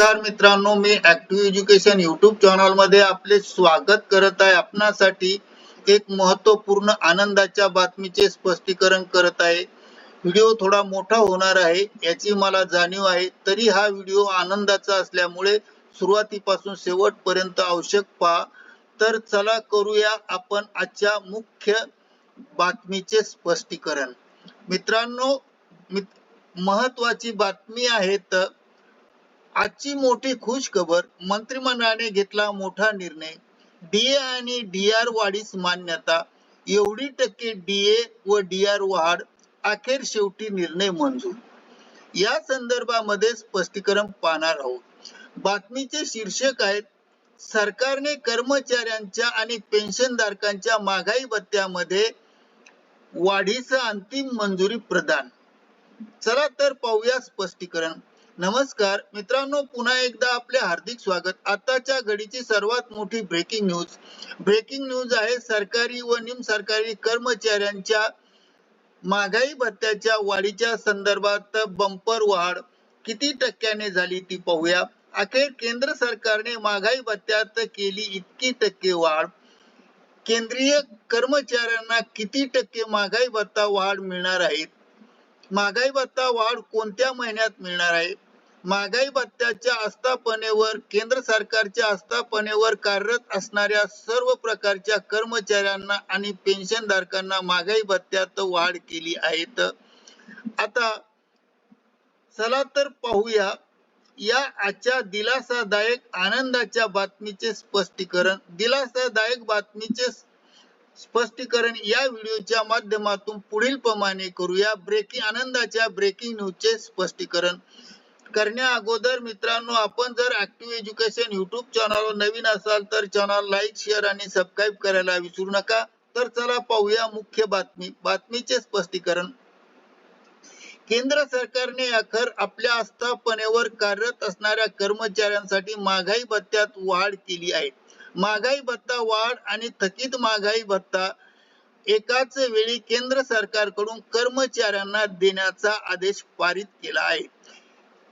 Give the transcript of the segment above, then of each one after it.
नमस्कार मित्रांनो मी ऍक्टिव्ह एज्युकेशन युट्यूब चॅनलमध्ये आपले स्वागत करत आहे. आपणासाठी एक महत्त्वपूर्ण आनंदाच्या बातमीचे स्पष्टीकरण करत आहे. व्हिडिओ थोडा मोठा होणार आहे याची मला जाणीव आहे. तरी हा व्हिडिओ आनंदाचा असल्यामुळे सुरुवातीपासून शेवटपर्यंत आवश्यक पहा. तर चला करूया आपण आजच्या मुख्य बातमीचे स्पष्टीकरण. मित्रांनो मित- महत्वाची बातमी आहे तर आजची मोठी खुश खबर मंत्रिमंडळाने घेतला मोठा निर्णय. डीए आणि डीआर वाढीस मान्यता. एवढी टक्के डीए व डीआर वाढ अखेर शेवटी निर्णय मंजूर. या संदर्भामध्ये स्पष्टीकरण पाहणार आहोत. बातमीचे शीर्षक आहेत सरकारने कर्मचाऱ्यांच्या आणि पेन्शनधारकांच्या महागाई भत्त्यामध्ये वाढीचा अंतिम मंजुरी प्रदान. चला तर पाहूया स्पष्टीकरण. नमस्कार मित्रांनो पुन्हा एकदा आपले हार्दिक स्वागत. आताच्या घडीची सर्वात मोठी ब्रेकिंग न्यूज ब्रेकिंग न्यूज आहे सरकारी व निम सरकारी कर्मचाऱ्यांच्या महागाई भत्त्याच्या वाढीच्या संदर्भात बंपर वाढ. किती टक्क्याने झाली ती पाहूया. अखेर केंद्र सरकारने महागाई भत्त्यात केली इतकी टक्के वाढ. केंद्रीय कर्मचाऱ्यांना किती टक्के महागाई भत्ता वाढ मिळणार आहे? महागाई भत्ता वाढ कोणत्या महिन्यात मिळणार आहे? महागाई भत्त्याच्या आस्थापनेवर केंद्र सरकारच्या आस्थापनेवर कार्यरत असणाऱ्या सर्व प्रकारच्या कर्मचाऱ्यांना आणि पेन्शनधारकांना महागाई भत्त्यात वाढ केली आहे आता चला तर पाहूया. या आजच्या दिलासादायक आनंदाच्या बातमीचे स्पष्टीकरण. दिलासादायक बातमीचे स्पष्टीकरण या व्हिडिओच्या माध्यमातून पुढील प्रमाणे करूया. ब्रेकिंग आनंदाच्या ब्रेकिंग न्यूजचे स्पष्टीकरण. करण्या अगोदर मित्रांनो आपण जर ऍक्टिव्ह एज्युकेशन युट्यूब चॅनलवर नवीन असाल तर चॅनल लाईक शेअर आणि सबस्क्राईब करायला विसरू नका. तर चला पाहूया मुख्य बातमी. बातमीचे स्पष्टीकरण. केंद्र सरकारने अखेर आपल्या आस्थापनेवर कार्यरत असणाऱ्या कर्मचाऱ्यांसाठी महागाई भत्त्यात वाढ केली आहे. महागाई भत्ता वाढ आणि थकीत महागाई भत्ता एकाच वेळी केंद्र सरकारकडून कर्मचाऱ्यांना देण्याचा आदेश पारित केला आहे.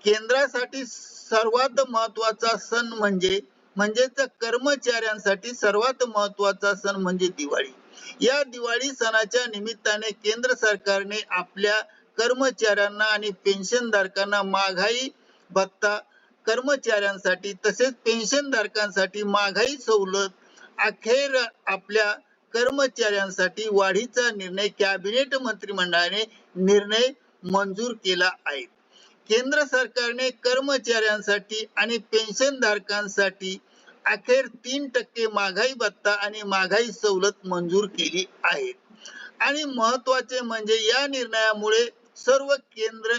केंद्रासाठी सर्वात महत्त्वाचा सण म्हणजे म्हणजेच कर्मचाऱ्यांसाठी सर्वात महत्त्वाचा सण म्हणजे दिवाळी. या दिवाळी सणाच्या निमित्ताने केंद्र सरकारने आपल्या कर्मचाऱ्यांना आणि पेन्शनधारकांना महागाई भत्ता कर्मचाऱ्यांसाठी तसेच पेन्शनधारकांसाठी महागाई सवलत अखेर आपल्या कर्मचाऱ्यांसाठी वाढीचा निर्णय कॅबिनेट मंत्रिमंडळाने निर्णय मंजूर केला आहे. केंद्र सरकारने कर्मचाऱ्यांसाठी आणि पेन्शनधारकांसाठी अखेर तीन टक्के महागाई भत्ता आणि महागाई सवलत मंजूर केली आहे. आणि महत्त्वाचे म्हणजे या निर्णयामुळे सर्व केंद्र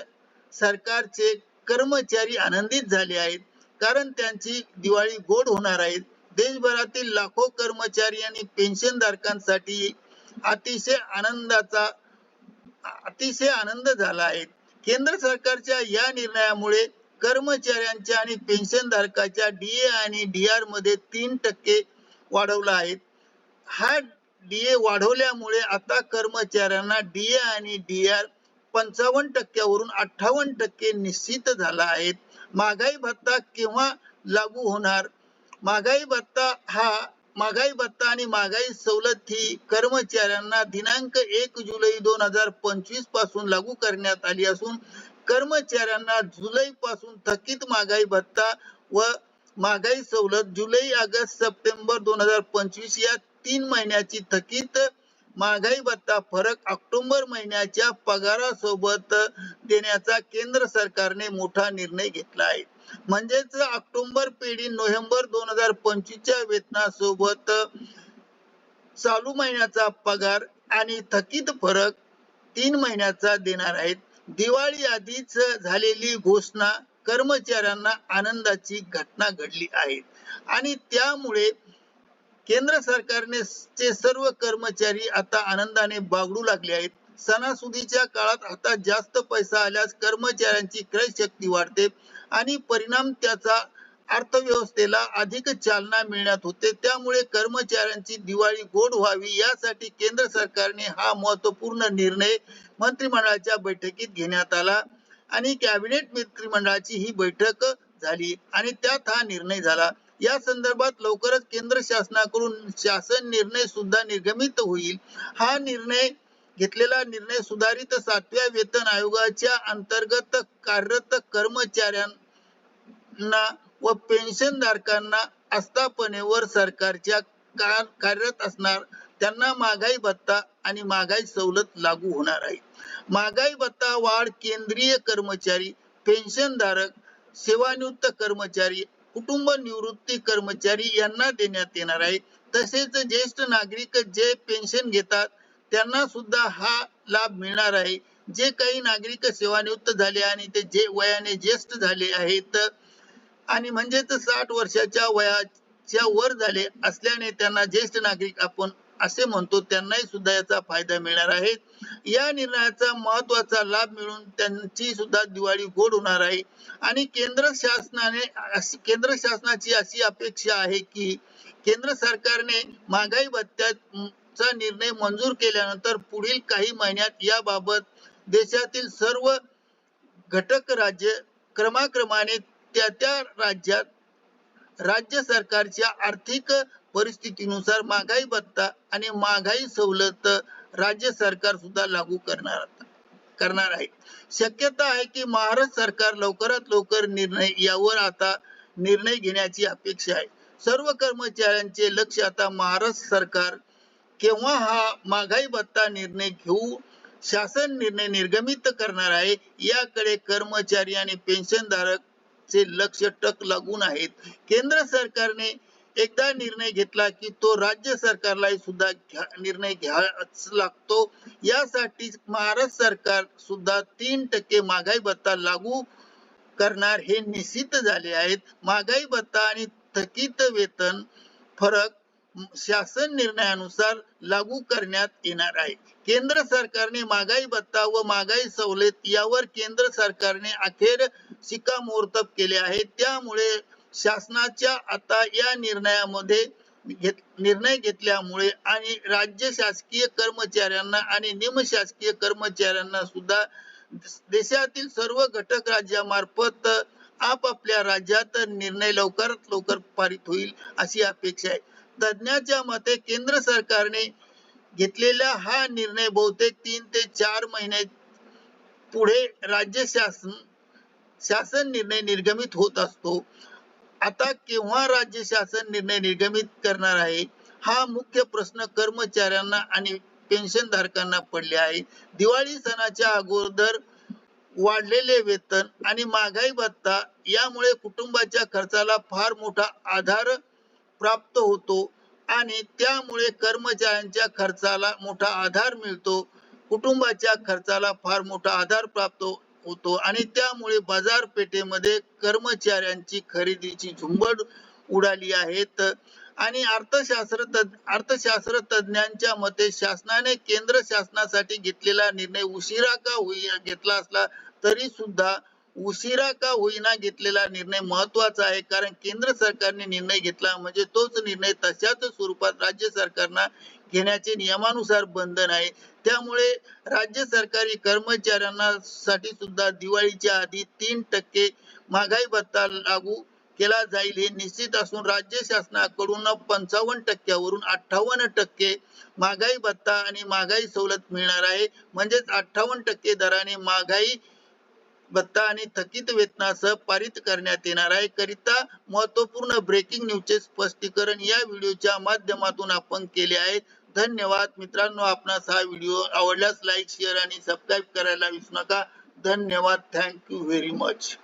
सरकारचे कर्मचारी आनंदित झाले आहेत. कारण त्यांची दिवाळी गोड होणार आहे. देशभरातील लाखो कर्मचारी आणि पेन्शनधारकांसाठी अतिशय आनंदाचा अतिशय आनंद झाला आहे. केंद्र सरकारच्या या निर्णयामुळे कर्मचाऱ्यांच्या आणि पेन्शनधारकाच्या डीए आणि डीआरमध्ये तीन टक्के वाढवला आहे. हा डीए वाढवल्यामुळे आता कर्मचाऱ्यांना डीए आणि डीआर पंचावन्न टक्क्यावरून अठ्ठावन्न टक्के निश्चित झाला आहे. महागाई भत्ता केव्हा लागू होणार? महागाई भत्ता हा महागाई भत्ता आणि महागाई सवलत ही कर्मचाऱ्यांना दिनांक एक जुलै दोन हजार पंचवीसपासून लागू करण्यात आली असून कर्मचाऱ्यांना जुलै पासून थकीत महागाई भत्ता व महागाई सवलत जुलै ऑगस्ट सप्टेंबर दोन हजार पंचवीस या तीन महिन्याची थकीत महागाई भत्ता फरक ऑक्टोबर महिन्याच्या पगारासोबत देण्याचा केंद्र सरकारने मोठा निर्णय घेतला आहे. म्हणजेच ऑक्टोबर पेढी नोव्हेंबर दोन हजार पंचवीसच्या वेतनासोबत चालू महिन्याचा पगार आणि थकीत फरक तीन महिन्याचा देणार आहेत. दिवाळी आधीच झालेली घोषणा कर्मचाऱ्यांना आनंदाची घटना घडली आहे. आणि त्यामुळे केंद्र सरकारने चे सर्व कर्मचारी आता आनंदाने बागडू लागले आहेत. सणासुदीच्या काळात आता जास्त पैसा आल्यास कर्मचाऱ्यांची क्रय शक्ती वाढते. आणि परिणाम त्याचा अर्थव्यवस्थेला अधिक चालना मिळण्यात होते. त्यामुळे कर्मचाऱ्यांची दिवाळी गोड व्हावी यासाठी केंद्र सरकारने हा महत्त्वपूर्ण निर्णय मंत्रिमंडळाच्या बैठकीत घेण्यात आला आणि कॅबिनेट मंत्रिमंडळाची ही बैठक झाली आणि त्यात हा निर्णय झाला. या संदर्भात लवकरच केंद्र शासनाकडून शासन निर्णय सुद्धा निर्गमित होईल. हा निर्णय घेतलेला निर्णय सुधारित सातव्या वेतन आयोगाच्या अंतर्गत कार्यरत कर्मचाऱ्यांना व पेन्शनधारकांना आस्थापनेवर सरकारच्या कार्यरत असणार त्यांना महागाई भत्ता आणि महागाई सवलत लागू होणार आहे. महागाई भत्ता वाढ केंद्रीय कर्मचारी पेन्शनधारक सेवानिवृत्त कर्मचारी कुटुंब निवृत्ती कर्मचारी यांना देण्यात येणार आहे. तसेच ज्येष्ठ नागरिक जे पेन्शन घेतात त्यांना सुद्धा हा लाभ मिळणार आहे. जे काही नागरिक सेवानिवृत्त झाले आणि ते जे वयाने ज्येष्ठ झाले आहेत आणि म्हणजेच साठ वर्षाच्या वयाच्या वर झाले असल्याने त्यांना ज्येष्ठ नागरिक आपण असे म्हणतो त्यांनाही सुद्धा याचा फायदा मिळणार आहे. या निर्णयाचा महत्त्वाचा लाभ मिळून त्यांची सुद्धा दिवाळी गोड होणार आहे. आणि केंद्र शासनाने अशी- केंद्र शासनाची अशी अपेक्षा आहे की केंद्र सरकारने महागाई चा निर्णय मंजूर केल्यानंतर पुढील काही महिन्यात याबाबत देशातील सर्व घटक राज्य क्रमाक्रमाने त्या त्या राज्यात राज्य सरकारच्या आर्थिक परिस्थितीनुसार महागाई भत्ता आणि महागाई सवलत राज्य सरकार सुद्धा लागू करणार करणार आहे. शक्यता आहे की महाराष्ट्र सरकार लवकरात लवकर निर्णय यावर आता निर्णय घेण्याची अपेक्षा आहे. सर्व कर्मचाऱ्यांचे लक्ष आता महाराष्ट्र सरकार केव्हा हा महागाई भत्ता निर्णय घेऊ शासन निर्णय निर्गमित करणार आहे याकडे कर्मचारी आणि पेन्शनधारक चे लक्ष टक लागून आहेत. केंद्र सरकारने एकदा निर्णय घेतला की तो राज्य सरकारलाही सुद्धा घ्या- निर्णय घ्यावाच लागतो. यासाठी महाराष्ट्र सरकार सुद्धा तीन टक्के महागाई भत्ता लागू करणार हे निश्चित झाले आहेत. महागाई भत्ता आणि थकीत वेतन फरक शासन निर्णयानुसार लागू करण्यात येणार आहे. केंद्र सरकारने महागाई भत्ता व महागाई सवलत यावर केंद्र सरकारने अखेर शिक्कामोर्तब केले आहे. त्यामुळे शासनाच्या आता या निर्णयामध्ये निर्णय घेतल्यामुळे आणि राज्य शासकीय कर्मचाऱ्यांना आणि निमशासकीय कर्मचाऱ्यांना सुद्धा देशातील सर्व घटक राज्यामार्फत आपापल्या राज्यात निर्णय लवकरात लवकर पारित होईल अशी अपेक्षा आहे. तज्ञाच्या मते केंद्र सरकारने घेतलेला हा निर्णय बहुतेक तीन ते चार महिने पुढे राज्य शासन शासन निर्णय निर्गमित होत असतो. आता केव्हा राज्य शासन निर्णय निर्गमित करणार आहे हा मुख्य प्रश्न कर्मचाऱ्यांना आणि पेन्शन धारकांना पडले आहे. दिवाळी सणाच्या अगोदर वाढलेले वेतन आणि महागाई भत्ता यामुळे कुटुंबाच्या खर्चाला फार मोठा आधार प्राप्त होतो आणि त्यामुळे कर्मचाऱ्यांच्या खर्चाला मोठा आधार मिळतो. कुटुंबाच्या खर्चाला फार मोठा आधार प्राप्त होतो आणि त्यामुळे बाजारपेठेमध्ये कर्मचाऱ्यांची खरेदीची झुंबड उडाली आहेत आणि अर्थशास्त्र तज्ञ अर्थशास्त्र तज्ञांच्या मते शासनाने केंद्र शासनासाठी घेतलेला निर्णय उशिरा का होई घेतला असला तरी सुद्धा उशिरा का होईना घेतलेला निर्णय महत्त्वाचा आहे. कारण केंद्र सरकारने निर्णय घेतला म्हणजे तोच निर्णय तशाच स्वरूपात राज्य सरकारना घेण्याचे नियमानुसार बंधन आहे. त्यामुळे राज्य सरकारी कर्मचाऱ्यांना साठी सुद्धा दिवाळीच्या आधी तीन टक्के महागाई भत्ता लागू केला जाईल हे निश्चित असून राज्य शासनाकडून पंचावन्न टक्क्यावरून अठ्ठावन्न टक्के महागाई भत्ता आणि महागाई सवलत मिळणार आहे. म्हणजेच अठ्ठावन्न टक्के दराने महागाई भत्ता आणि थकीत वेतनासह पारित करण्यात येणार आहे. करिता महत्त्वपूर्ण ब्रेकिंग न्यूजचे स्पष्टीकरण या व्हिडिओच्या माध्यमातून आपण केले आहे. धन्यवाद. मित्रांनो आपणास हा व्हिडिओ आवडल्यास लाईक शेअर आणि सबस्क्राईब करायला विसरू नका. धन्यवाद. Thank you very much